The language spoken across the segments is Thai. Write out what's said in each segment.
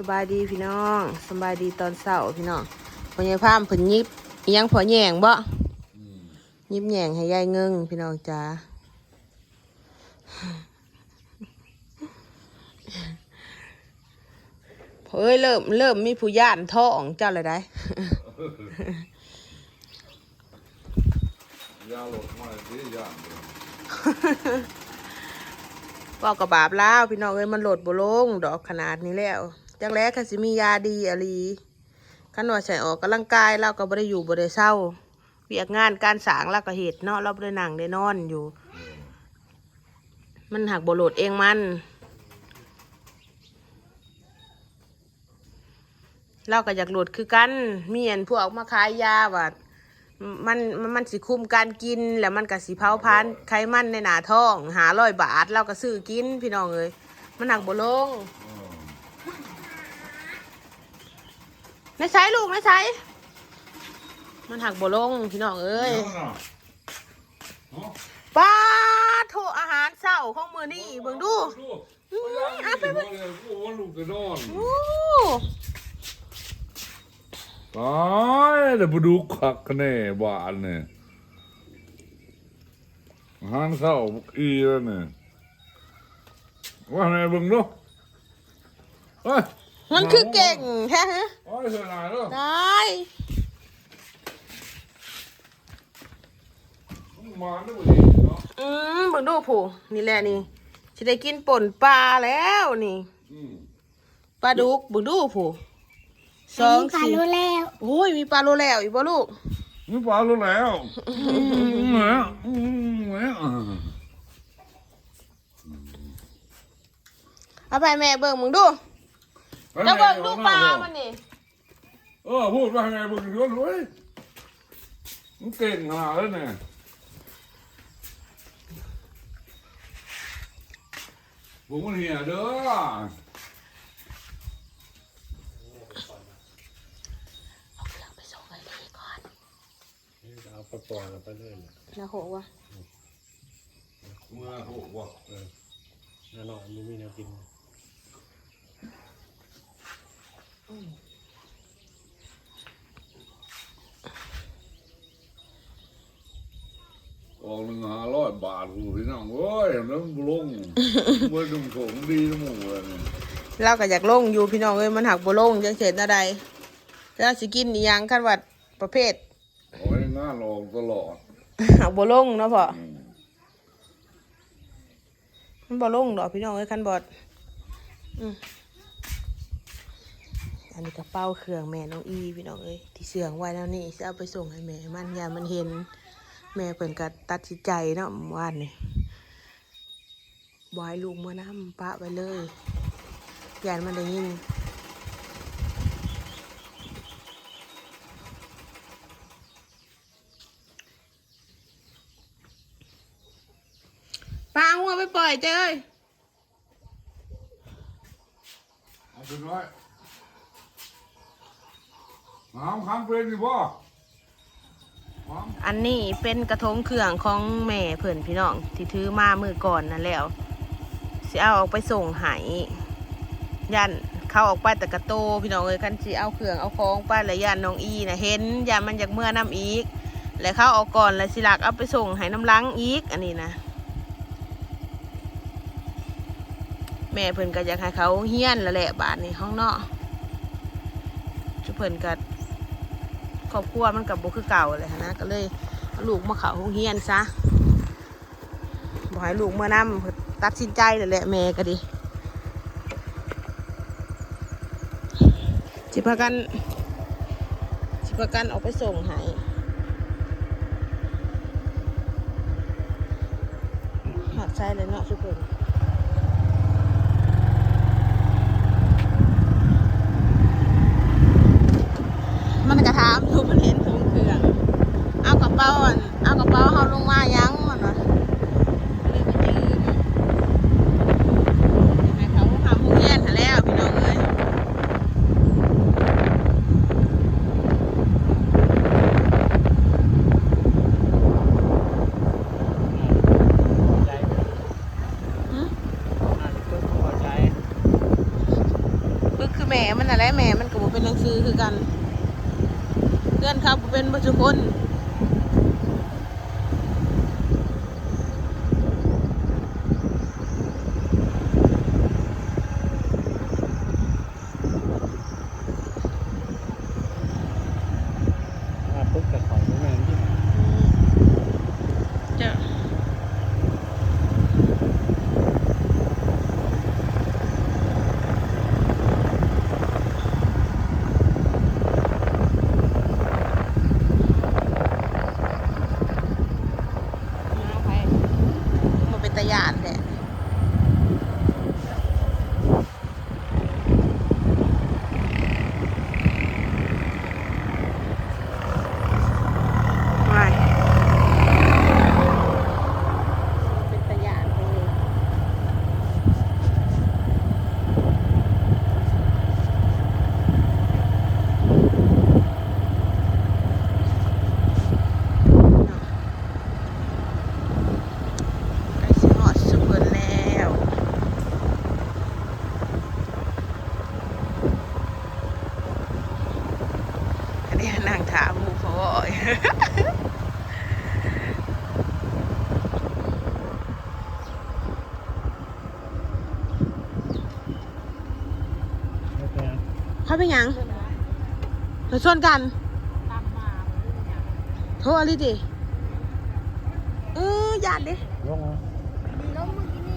สบายดีพี่น้องสบายดีตอนเช้าพี่น้องพ่อใหญ่พามเพิ่นยิบอิหยังพอแยงบ่ยิบแยงให้ยายเงิงพี่น้องจ้าเฮ้ยเริ่มเริ่มมีผู้ย่านท้องเจ้าเลยได้ยาหลดมาที่ย่างเลยบอกกับบาปแล้วพี่น้องเอ้ยมันโหลดบ่ลงดอกขนาดนี้แล้ว จักแรกค่ะสิมียาดีอะลีขันว่าใส่ออกกำลังกายเราก็บ่ได้อยู่บ่ได้เศร้าเวียกงานการสางเราก็เฮ็ดเนาะเราบ่ได้นั่งได้นอนอยู่ มันหักบ่โหลดเองมัน เราก็อยากโหลดคือกันมีอันพวกมาขายยาว่ามันมันมันสิคุมการกินแล้วมันก็สิเผาพานไขมันในหนาท้อง หาร้อยบาทเราก็ซื้อกินพี่น้องเอ้ยมันหนักบ่ลง ไม่ใช้ลูกไม่ใช้ มันหักบ่ลงพี่น้องเอ้ยป้าโถอาหารเช้าของมือนี่เบิ่งดูดูอะไปไปกูว่าลูกจะนอนตายเดี๋ยวไปดูขักกันแน่บ้านเนี่ยอาหารเช้าอีแล้วเนี่ยว่าไงเบิ่งดูเฮ้ย มันคือเก่งแท้ฮะโอ้ยเสียดายเนาะได้มาด้วยดิเนาะอืมเบิ่งดูผู้นี่แหละนี่สิได้กินป่นปลาแล้วนี่อืมปลาดุกเบิ่งดูผู้สองปลาสี่รู้แล้วโอ้ยมีปลาโลแล้วอีกบ่ลูกนี่ปลารู้แล้วอืมแล้วอืมแล้วเอาไปแม่เบิ่งมึงดู จะเบิ่งดูปลามันนี่เออพูดว่าไงเบิ่งดูด้วยมันเก่งขนาดนั้นเนี่ยผมมันเหี้ยเด้อไปส่งไอ้นี่ก่อนเอาไปปล่อยเราไปเรื่อยนะโหวะเมื่อโอ้โหนั่นหน่อยมันมีแนวกิน ออกหนึ่งห้าร้อยบาทกูพี่น้องเอ้ยน้ำลงเมื่อดุมโถงดีน้ำหมูเลยเนี่ยเราก็อยากลงอยู่พี่น้องเอ้ยมันหักบ่ลงจังเสร็จนะใดแล้วสิกินอีหยังคันว่าประเภทโอ้ยงานออกตลอดหักบ่ลงเนาะพ่ออืมมันบ่ลงดอกพี่น้องเอ้ยคันบอดอืม อันนี้กระเป๋าเครื่องแม่น้องอีพี่น้องเอ้ยที่เสื่องไว้แล้วนี่จะเอาไปส่งให้แม่มันยามันเห็น แม่เพิ่นก็ตัดสินใจเนาะวานนี่บอยลูกเมื่อน้ำปะไปเลยยานมันได้ยินปลาหัวไปปล่อยเจ้ยเอาไปไว้ น้ำค้างเป็นดิบ่น้ำอันนี้เป็นกระทงเครื่องของแม่เพิ่นพี่น้องที่ถือมามือก่อนนั่นแล้วสิเอาออกไปส่งใหายยันเข้าออกไปแต่กระโตพี่น้องเอ้ยคันสิเอาเครื่องเอาของไปแล้วยันน้องอีนะเห็นยันมันจากเมื่อน้ำอีก แล้วเข้าเอาก่อนแล้วสิลักเอาไปส่งให้น้ำล้างอีกอันนี้นะ แม่เพิ่นก็อยากให้เขาเฮี้ยนแล้วแหละบาทนี้ห้องเนาะจุเพิ่นก็ ครอบครัวมันกับบุคือเก่าเลยนะก็เลยลูกมาเขาโรงเฮียนซะบอกให้ลูกเมื่อนำตัดสินใจเลยแหละแม่ก็ดีสิพากันสิพากันออกไปส่งให้หักใจเลยเนาะทุกคนกระทำทุกมันเห็นทุกเครื่องเอากระเป๋าอันเอากระเป๋าเขาลงมายังมันวะเลยมายืมให้เขาทำผู้แย่นหาแล้วพี่น้องเอ้ย ใจ อื แมันอะไรแม่มันก็บ่เป็นหนังสือคือกันเพื่อนเขาบ่เป็นบ่ทุกคน มาปุ๊บกับของแม่ที่ จะ มาไปมาเป็นตะยานแหละไม่เป็นตะยานเลยใกล้สิฮอดสุเพิ่นแล้วอันนี้นั่งถามหมูพ่อย ไม่ เป็นไรเขาเป็นหยังเราชวนกันโทรอะไรดิเออหยาดดิลงมา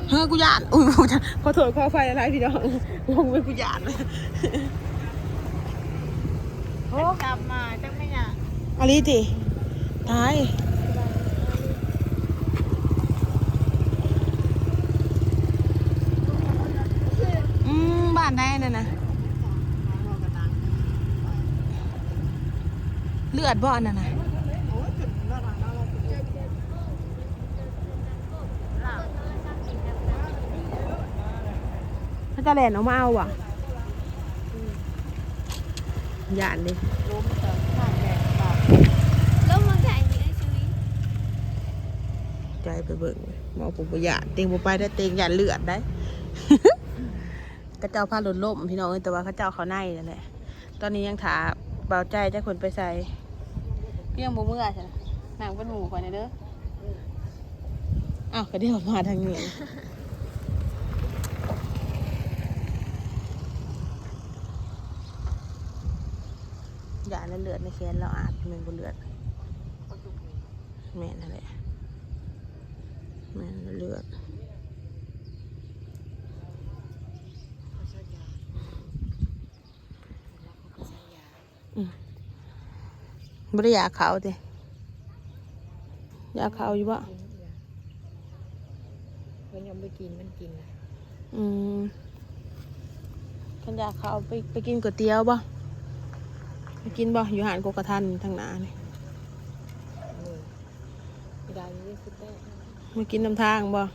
เฮ้ยกูหยาดอุ้ยกูจะขอโทษขอไฟอะไรพี่น้องลงไปกูหยาดเลยโอ้กลับมาจังไม่เนี่ย อะไรดิตายอืมบ้านได้นั่นนะเลือดบ่อนนั่นนะถ้าจะแลนออกมาเอาว่ะหยาดดิล้มแต่ข้างแดดแบบ แล้วมันแข่งยังไงชีวิต ไปเบิ่งหมอผมบ่ยาดเต็งบ่ไปได้เต็งหยาดเลือดได้กระเจ้าพาหลุดล่มพี่น้องเอ้ยแต่ว่าเขาเจ้าเขาในนั่นแหละตอนนี้ยังถาเบาใจจะคนไปใส่เพียงบ่เมื่อใช่ไหมนางเป็นหมูคอนเด้ออ้าวก็เดี๋ยวมาทางนี้หยาดแล้วเลือดในแขนเราอาจมันบ่เลือดแม่นั่นแหละ ม่นแล้วเลือดบริยาเขาดิยาเขาอยู่ปะมันยังไม่กินมันกิน อืมขันยาเขาไปไปกินก๋วยเตี๋ยวปะไปกินปะอยู่หานโกกระทันทางหนานี่ไม่ได้ยังสุดได้ มากินน้ำทางปะ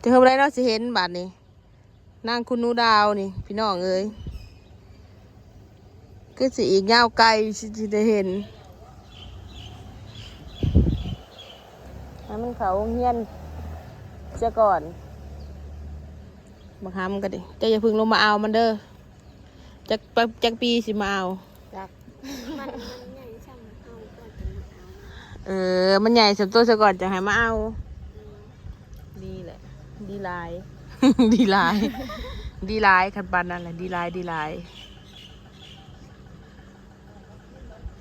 จะเท่าไรเราะสิเห็นบาดนี้นางคุณนูดาวนี่ พี่น้องเอ้ยก็สิอีกยาวไกลสิสิได้เห็นให้มันเขาเฮียนเสียก่อนมาทำกันดิจะอย่าพึ่งลงมาเอามันเด้อจักป๊บจักปีสิมาเอา จัก มันมันใหญ่ช่างเอาก่อนจะมา เอาเออ มันใหญ่สำตัวซะก่อนจะให้มาเอา ดีแหละ ดีหลาย ดีหลาย ดีหลายคันปันนั่นแหละดีหลายดีหลาย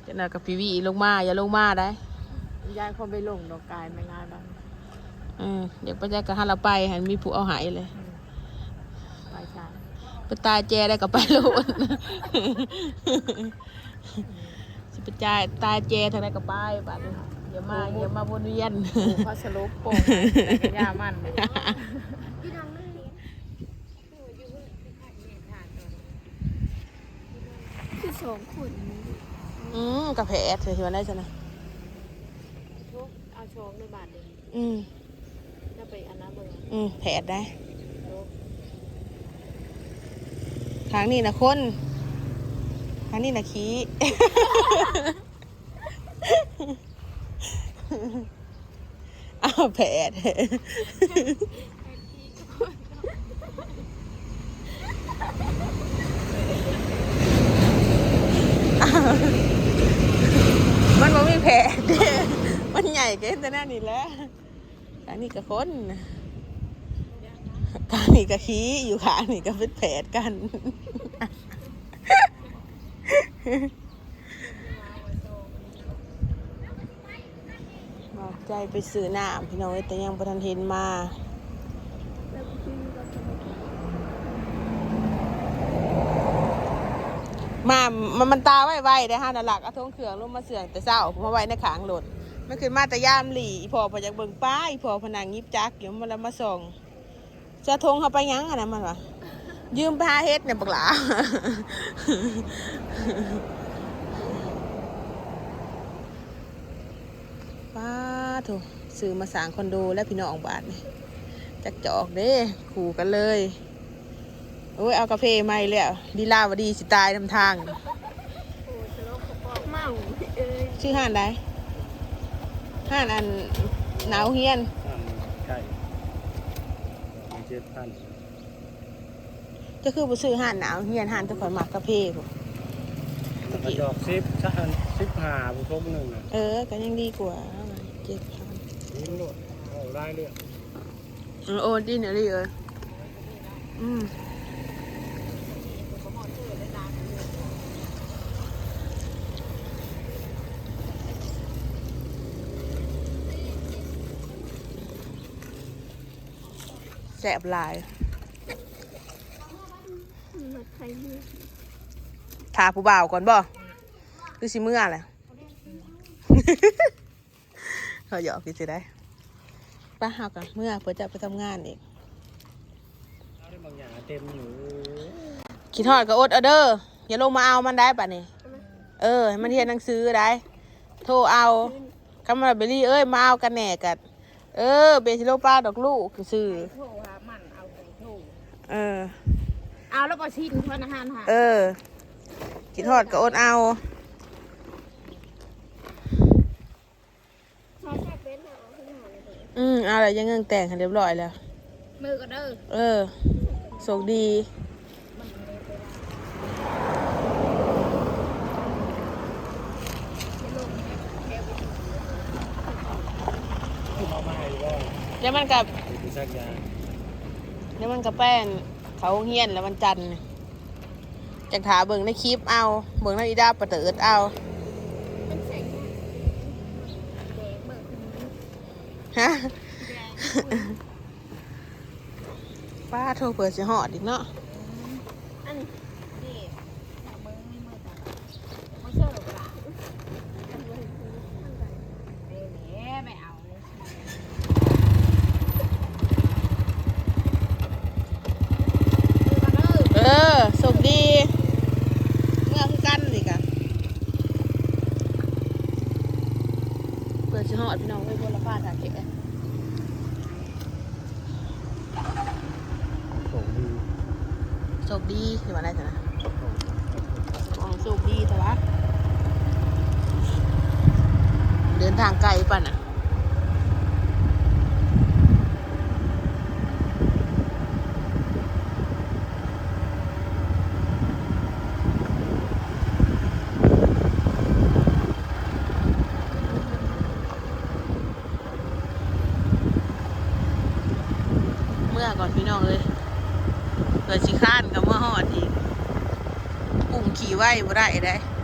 จะน่ากับพี่วีลงมา อย่าลงมาได้ยายเขาไปลงดอกกายไม่ง่ายบ้างเออเดี๋ยวป้าแจ๊กก็ให้เราไปหันมีผู้เอาหายเลยไปช้าไปตายแจได้กับไปโลด สิไปจ่ายตายแจทางใดก็ไปบัดนี้อย่ามาอย่ามาวนเวียนปูเขาสลบโป่งแต่ก็ยามันพี่น้องนั่งเลี้ยงคือสองคนอืมกระแผลเธอที่วันได้ชนะทุกเอาโชมในบาทเดียวอืมจะไปอันนั้นเบอร์อืมแผลได้ทุกทางนี้นะคนทางนี้นะคีอ้าวแผลมันบ่มีแผลมันใหญ่เกินแต่หน้านี่แหละขางนี้ก็คนขางนี่ก็ขี้อยู่ขานี่ก็เป็นแผลกัน ใจไปซื้อน้ำพี่น้องแต่ยังประทันเห็นมามามันมันตาไว้ไว้ได้ห้านาหลักเอาทงเขืองลงมาเสื่องแต่เศร้าผมาไว้ในขางหล่นมันขึ้นมาแต่ยามหลีอีพอพอจากเบิ่งป้าอีพอพนังยิบจักอยู่มันล้วมาส่งจะทงเขาไปยั้งอะนะมันวะยืมไปหาเฮ็ดเนี่ยบักหลา ป้าโถซื้อมาสร้างคอนโดแล้วพี่น้องบาทนี่จักจอกเด้ขู่กันเลยโอ้ยเอากาแฟมาอีกแล้วดีลาวดีสิตายทำทางเมาเอ้ยชื่อห้านใดห้านอันหนาวเฮียนสั่งไก่มีเจ็ดพันจะคือบ่ซื้อห้านหนาวเฮียนห้านแตะข่อยมักกาแฟพุ่น มันก็ดอกซิปชันซิปหาผู้ชมหนึ่งอะเออก็ยังดีกว่าเจ็ดพันยิ้มโลดเอาได้เรื่องเออโอ้ดีเนอะดีเอ้ยอืมแสบหลาย มาไทยนี่ ทาผู้บ่าวก่อนบ่คือสิเมื่อแหละเขาหยอกกินสิได้ป้าเฮากันเมื่อเพื่อจะไปทำงานอีกเอาได้บางอย่างเต็มอยู่คิดทอดก็อดเอาเด้ออย่าลงมาเอามันได้ป่ะนี่เออให้มันเรียนหนังสือได้ โทรเอาคำมาเบลลี่เอ้ยมาเอากันแหน่กันเออเบสิโลป้าดอกลูกซื้อโทรหามันเอาไปโทรเออ เอาแล้วก็ชินพนักงานหาเออ คิดทอดก็อดเอาชอบแค่เป็นเหรอขึ้นหาเลยเถอะอืมเอาอะไรยังเงินแต่งให้เรียบร้อยแล้ว มือก็เด้อ เออโชคดีเอามาให้ว่าเดี๋ยวมันกับดูสักยาเดี๋ยวมันกับแป้นเขาเฮียนแล้ววันจันทร์น่ะ จากถาเบิ่งในคลิปเอา เบิ่งในอีดาประเติดเอามันแสงแดเบิกคนนี้ฮะป้าโทรเผื่อสิหอดอีกเนาะ อัน นี่เอามือไม่มือจับไม่เชื่อหรอกล่ะ อันนี้คือข้างใด เอ้ยแหมไม่เอาเลยมือก็เด้อ เออสุขดี เมื่อคือกันอีกอะเผื่อ สิหอดพี่น้องไว้บนละฟ้าถ่ายเก็บส่งดีโชคดีหรือว่าอะไรสินะอ๋อโชคดีแต่ว่าเดินทางไกลป่ะน่ะ เมื่อก่อนพี่น้องเลยเกิดสิข้านกับเมื่อหอดอีกปุ่มขี่ ไว้บ่ได้ได้